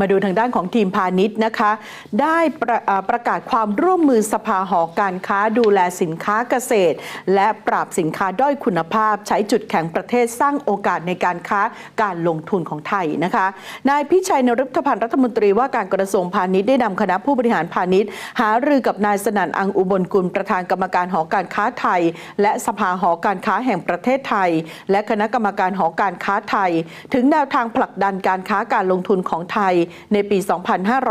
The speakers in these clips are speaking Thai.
มาดูทางด้านของทีมพาณิชย์นะคะ ได้ประประกาศความร่วมมือสภาหอการค้าดูแลสินค้าเกษตร และปราบสินค้าด้อยคุณภาพ ใช้จุดแข็งประเทศสร้างโอกาสในการค้าการลงทุนของไทยนะคะนายพิชัยนริพพันธ์รัฐมนตรีว่าการกระทรวงพาณิชย์ได้นำคณะผู้บริหารพาณิชย์ หารือกับนายสนั่นอังอุบลกุลประธานกรรมการหอการค้าไทย และสภาหอการค้าแห่งประเทศไทย และคณะกรรมการหอการค้าไทย ถึงแนวทางผลักดันการค้าการลงทุนของไทยในปี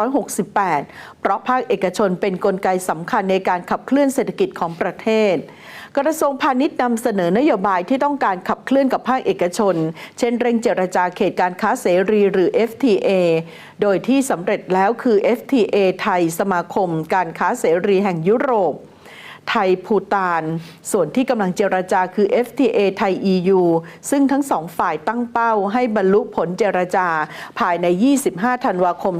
2568 เพราะภาคเอกชนเป็นนกลไกสำคัญในการขับเคลื่อนเศรษฐกิจของประเทศ กระทรวงพาณิชย์นำเสนอนโยบายที่ต้องการขับเคลื่อนกับภาคเอกชน เช่นเร่งเจรจาเขตการค้าเสรีหรือ FTA โดยที่สำเร็จแล้วคือ FTA ไทยสมาคม การค้าเสรีแห่งยุโรป ไทยภูตาน ส่วนที่กำลังเจรจาคือ FTA ไทย EU ซึ่งทั้งสองฝ่ายตั้งเป้าให้บรรลุผลเจรจา ภายใน 25 ธันวาคม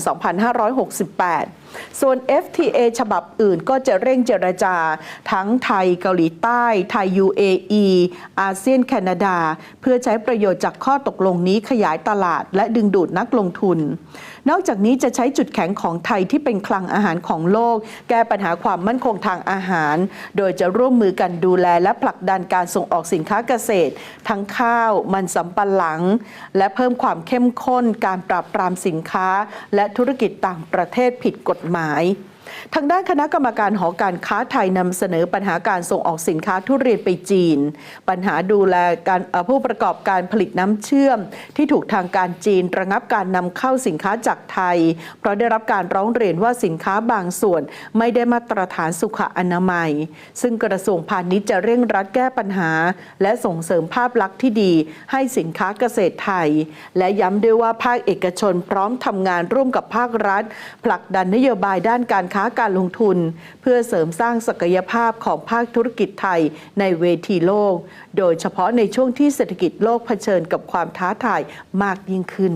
2568ส่วน FTA ฉบับอื่นก็จะเร่งเจรจา ทั้งไทยเกาหลีใต้ ไทย UAE อาเซียนแคนาดา เพื่อใช้ประโยชน์จากข้อตกลงนี้ขยายตลาด และดึงดูดนักลงทุน นอกจากนี้จะใช้จุดแข็งของไทยที่เป็นคลังอาหารของโลก แก้ปัญหาความมั่นคงทางอาหาร โดยจะร่วมมือกันดูแลและผลักดันการส่งออกสินค้าเกษตร ทั้งข้าว มันสำปะหลัง และเพิ่มความเข้มข้นการปราบปรามสินค้า และธุรกิจต่างประเทศผิดกฎหมาย ทางด้านคณะกรรมการหอการค้าไทยนำเสนอปัญหาการส่งออกสินค้าทุเรียนไปจีน ปัญหาดูแลการผู้ประกอบการผลิตน้ำเชื่อม ที่ถูกทางการจีนระงับการนำเข้าสินค้าจากไทย เพราะได้รับการร้องเรียนว่าสินค้าบางส่วนไม่ได้มาตรฐานสุขอนามัย ซึ่งกระทรวงพาณิชย์จะเร่งรัดแก้ปัญหา และส่งเสริมภาพลักษณ์ที่ดี ให้สินค้าเกษตรไทย และย้ำด้วยว่าภาคเอกชนพร้อมทำงานร่วมกับภาครัฐ ผลักดันนโยบายด้านการค้าการลงทุน เพื่อเสริมสร้างศักยภาพของภาคธุรกิจไทยในเวทีโลก โดยเฉพาะในช่วงที่เศรษฐกิจโลกเผชิญกับความท้าทายมากยิ่งขึ้น